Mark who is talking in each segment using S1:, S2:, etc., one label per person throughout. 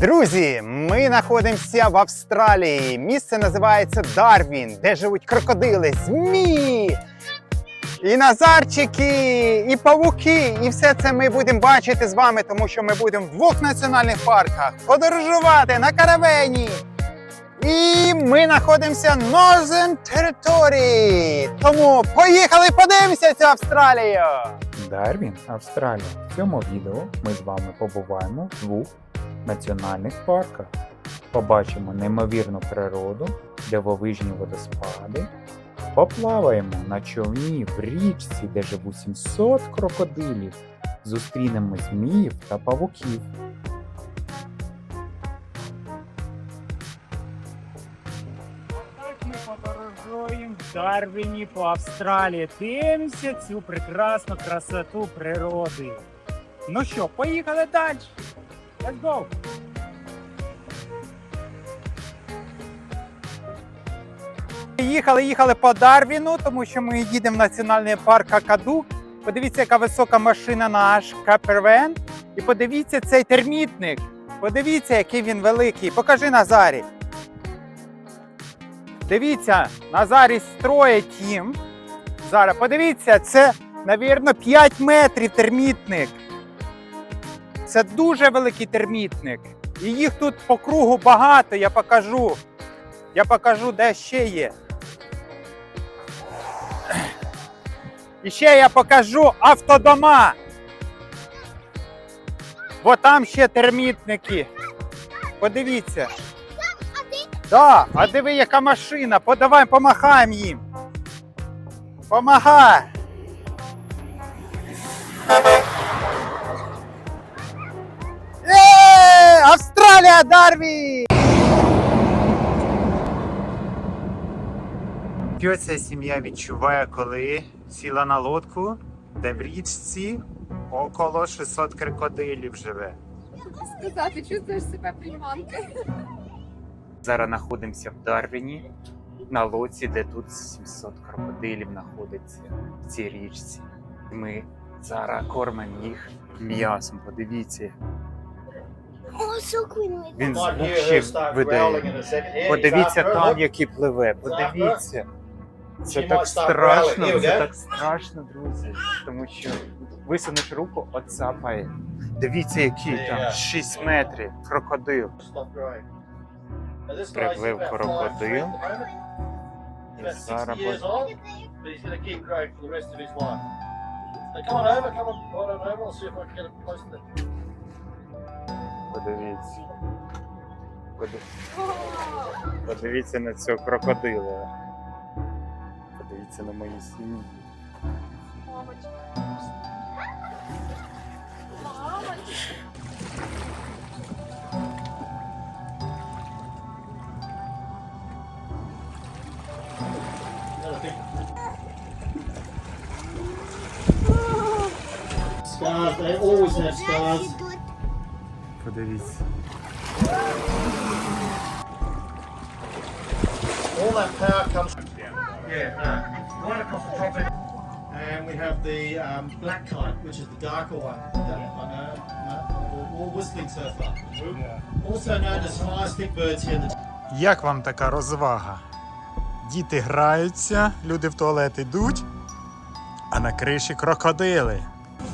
S1: Друзі, ми знаходимося в Австралії. Місце називається Дарвін, де живуть крокодили, змії, і назарчики, і павуки. І все це ми будемо бачити з вами, тому що ми будемо в двох національних парках подорожувати на каравені. І ми знаходимося в Northern Territory. Тому поїхали, подивимося цю Австралію.
S2: Дарвін, Австралія. В цьому відео ми з вами побуваємо в двох національних парках. Побачимо неймовірну природу, дивовижні водоспади, поплаваємо на човні в річці, де живуть 700 крокодилів, зустрінемо зміїв та павуків.
S3: Так ми подорожуємо в Дарвіні по Австралії. Дивимося цю прекрасну красоту природи. Ну що, поїхали далі. Let's go!
S1: Їхали, їхали по Дарвіну, тому що ми їдемо в національний парк Какаду. Подивіться, яка висока машина наш Капервен. І подивіться цей термітник. Подивіться, який він великий. Покажи Назарі. Дивіться, Назарі строїть їм. Зараз подивіться, це, навірно, 5 метрів термітник. Це дуже великий термітник. І їх тут по кругу багато, я покажу. Я покажу, де ще є. І ще я покажу автодома. Бо там ще термітники. Подивіться. Да, а диви, яка машина. Подавай, помахаємо їм. Помагай. Австралія, Дарві! Що ця сім'я відчуває, коли сіла на лодку, де в річці около 600 крокодилів живе.
S4: сказати, чувствуєш себе приманкою.
S1: Зараз знаходимося в Дарвіні на лодці, де тут 700 крокодилів знаходиться в цій річці. Ми зараз кормимо їх м'ясом. Подивіться, він звук ще видає. Подивіться там, який пливе. Подивіться. Це так страшно, це так страшно, друзі. Тому що висунеш руку, оцапає. Дивіться, який там 6 метрів крокодил. Приплив крокодил. І зараз буде- подивіться. Поди- Подивіться Подивіться на цього крокодила. Подивіться на.
S4: Мамочка. Мамочка.
S5: Scars, they always have scars.
S1: Подивіться.
S5: All that power comes. Yeah, no. Right across the top end. And we have the um, black kite, which is the darker one. That, I know, no, or whistling surfer. Also known as fire stick birds here. in the
S1: Як вам така розвага? Діти граються, люди в туалет йдуть, а на криші крокодили.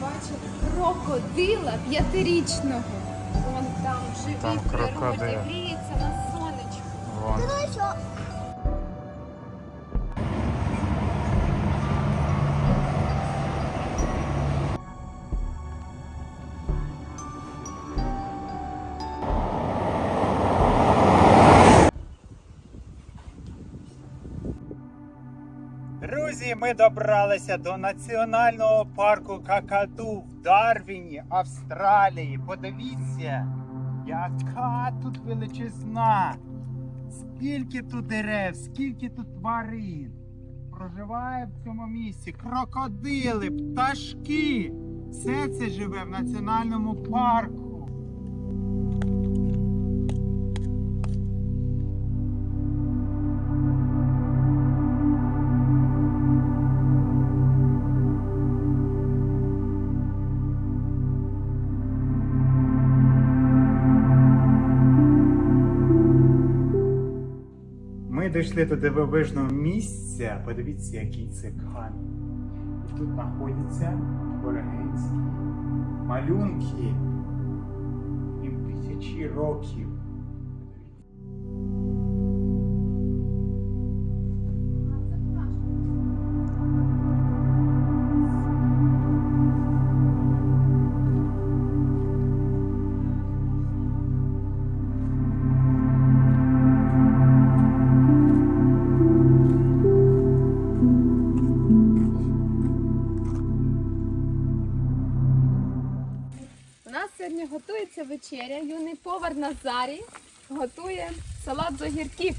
S4: Бачив крокодила п'ятирічного. Живі
S1: Там крокодил.
S4: гріється на сонечку.
S1: Вон. Друзі, ми добралися до національного парку Какаду в Дарвіні, Австралії. Подивіться, яка тут величезна. Скільки тут дерев, скільки тут тварин. Проживає в цьому місці крокодили, пташки. Все це живе в національному парку. Дійшли до дивовижного місця. Подивіться, який це камінь. І тут знаходяться ворогинські малюнки. і тисячі років.
S4: Назарій готує салат з огірків.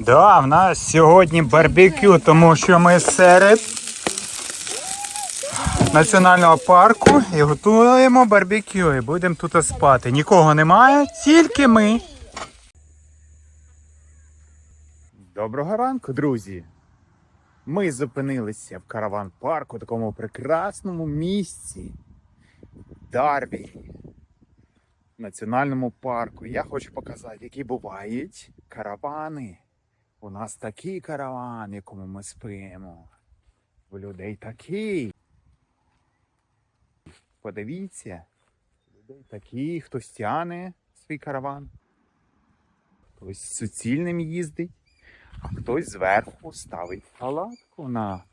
S1: Да, в нас сьогодні барбекю, тому що ми серед національного парку і готуємо барбекю. І будемо тут спати. Нікого немає, тільки ми. Доброго ранку, друзі. Ми зупинилися в караван парку, такому прекрасному місці. Дарві. Національному парку. Я хочу показати, які бувають каравани. У нас такий караван, в якому ми спимо. У людей такий. Подивіться. Людей такий, хтось тяне свій караван. Хтось суцільним їздить, а хтось зверху ставить палатку на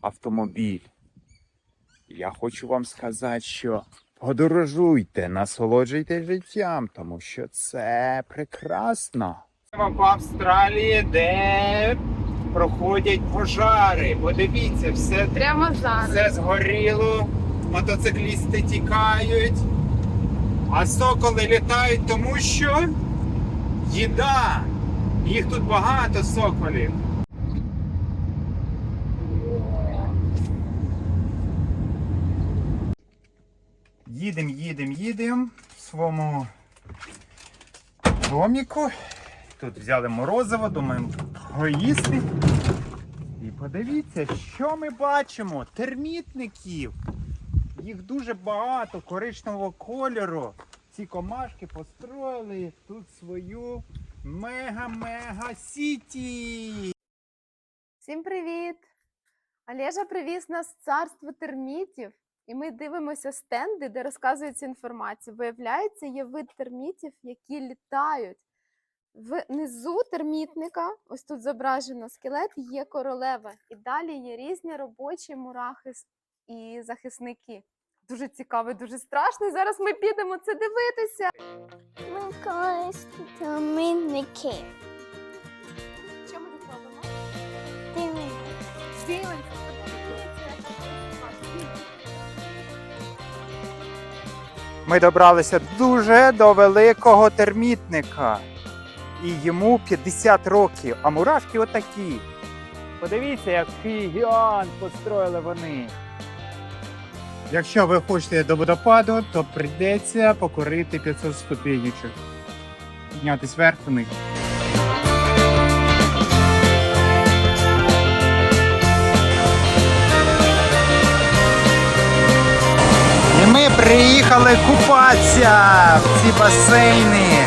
S1: автомобіль. Я хочу вам сказати, що подорожуйте, насолоджуйтесь життям, тому що це прекрасно. В Австралії, де проходять пожари. Подивіться, все,
S4: Прямо зараз.
S1: все згоріло, мотоциклісти тікають, а соколи літають, тому що їда. Їх тут багато соколів. Їдемо, їдемо, їдемо в своєму доміку. Тут взяли морозиво, думаємо поїсти. І подивіться, що ми бачимо. Термітників. Їх дуже багато коричневого кольору. Ці комашки построїли тут свою мега-мега сіті.
S4: Всім привіт! Олежа привіз нас в царство термітів, і ми дивимося стенди, де розказується інформація. Виявляється, є вид термітів, які літають. Внизу термітника, ось тут зображено скелет, є королева. І далі є різні робочі мурахи і захисники. Дуже цікаво, дуже страшно. Зараз ми підемо це дивитися.
S6: Ми колись домінники.
S4: Ми
S1: добралися дуже до великого термітника. І йому 50 років, а мурашки отакі. Подивіться, який гігант построїли вони. Якщо ви хочете до водопаду, то прийдеться покорити 500 ступенечок. Піднятись вверх по них. Приїхали купатися в ці басейни.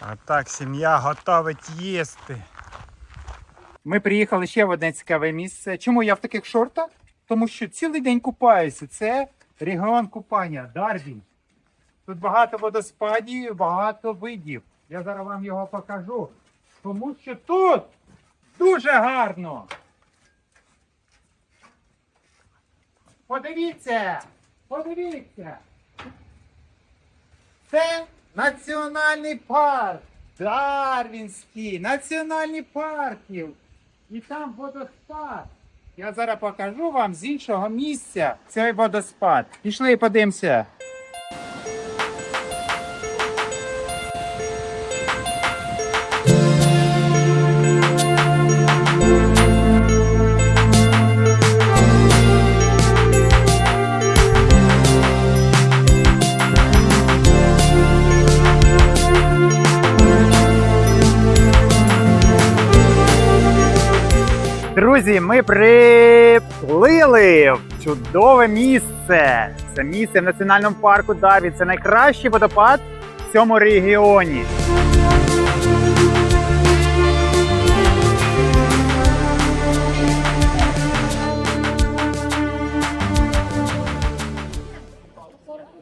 S1: А так сім'я готовить їсти. Ми приїхали ще в одне цікаве місце. Чому я в таких шортах? Тому що цілий день купаюся. Це регіон купання Дарвін. Тут багато водоспадів, багато видів. Я зараз вам його покажу. Тому що тут дуже гарно. Подивіться! Подивіться! Це національний парк. Дарвінський, національні парки. І там водоспад. Я зараз покажу вам з іншого місця цей водоспад. Пішли і подивимося. Друзі, ми приплили в чудове місце. Це місце в національному парку Дарвін. Це найкращий водопад в цьому регіоні.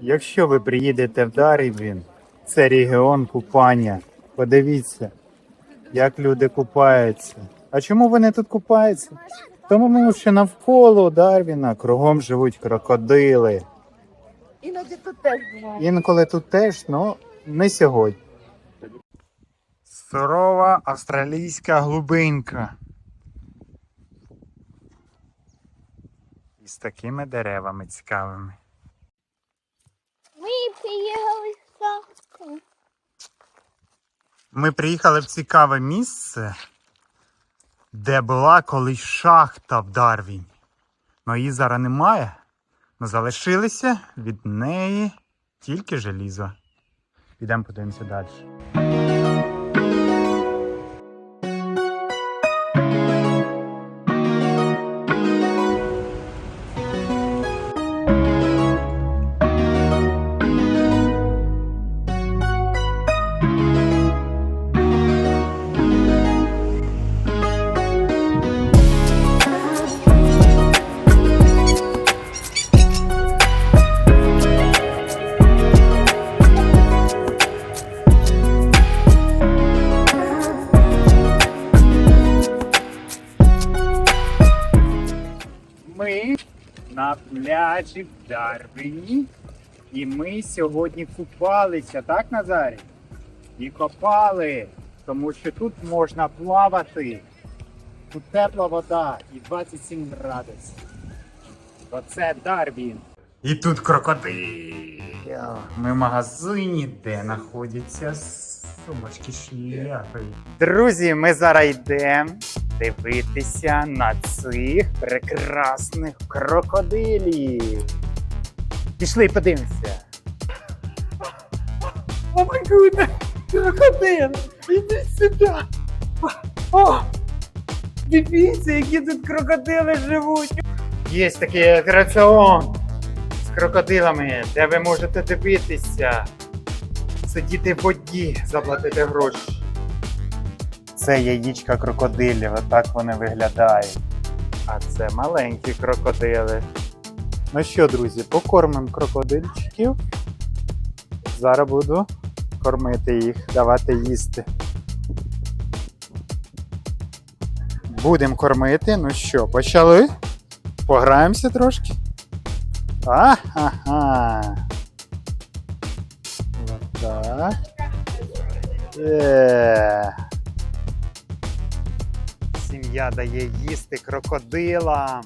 S1: Якщо ви приїдете в Дарвін, це регіон купання. Подивіться, як люди купаються. А чому вони тут купаються? Тому що навколо Дарвіна кругом живуть крокодили.
S4: Іноді тут теж буває.
S1: Інколи тут теж, але не сьогодні. Сурова австралійська глубинка. І з такими деревами цікавими.
S6: Ми приїхали завтра.
S1: Ми приїхали в цікаве місце, де була колись шахта в Дарвіні. Ну її зараз немає. але залишилися від неї тільки желізо. Підемо подивимося далі. Пляжі в Дарвіні. І ми сьогодні купалися, так, Назарі? І копали, тому що тут можна плавати. Тут тепла вода і 27 градусів. Оце Дарвін. І тут крокодил. Ми в магазині, де знаходяться сумочки шляпи. Друзі, ми зараз йдемо дивитися на цих прекрасних крокодилів. Пішли подивимося. О май гуд! Крокодил! Іди сюди! О! Дивіться, які тут крокодили живуть! Є такий атракціон з крокодилами, де ви можете дивитися, сидіти в воді, заплатити гроші. Це яєчка крокодилів, отак вони виглядають. А це маленькі крокодили. Ну що, друзі, покормимо крокодильчиків. Зараз буду кормити їх, давати їсти. Будемо кормити. Ну що, почали? Пограємося трошки. Ага. Отак. Е. Сім'я дає їсти крокодилам.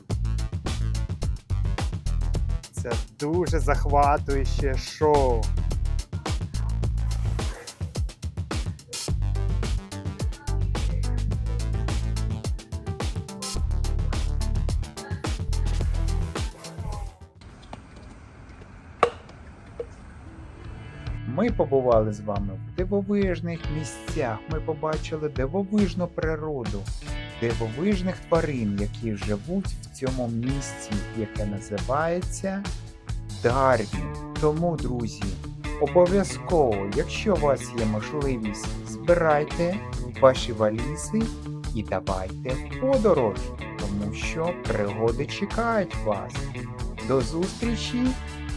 S1: Це дуже захватуюче шоу.
S2: Ми побували з вами в дивовижних місцях. Ми побачили дивовижну природу, дивовижних тварин, які живуть в цьому місці, яке називається Дарвін. Тому, друзі, обов'язково, якщо у вас є можливість, збирайте ваші валізи і давайте в подорож, тому що пригоди чекають вас. До зустрічі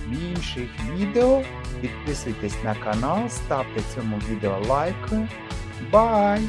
S2: в інших відео. Підписуйтесь на канал, ставте цьому відео лайки. Бай!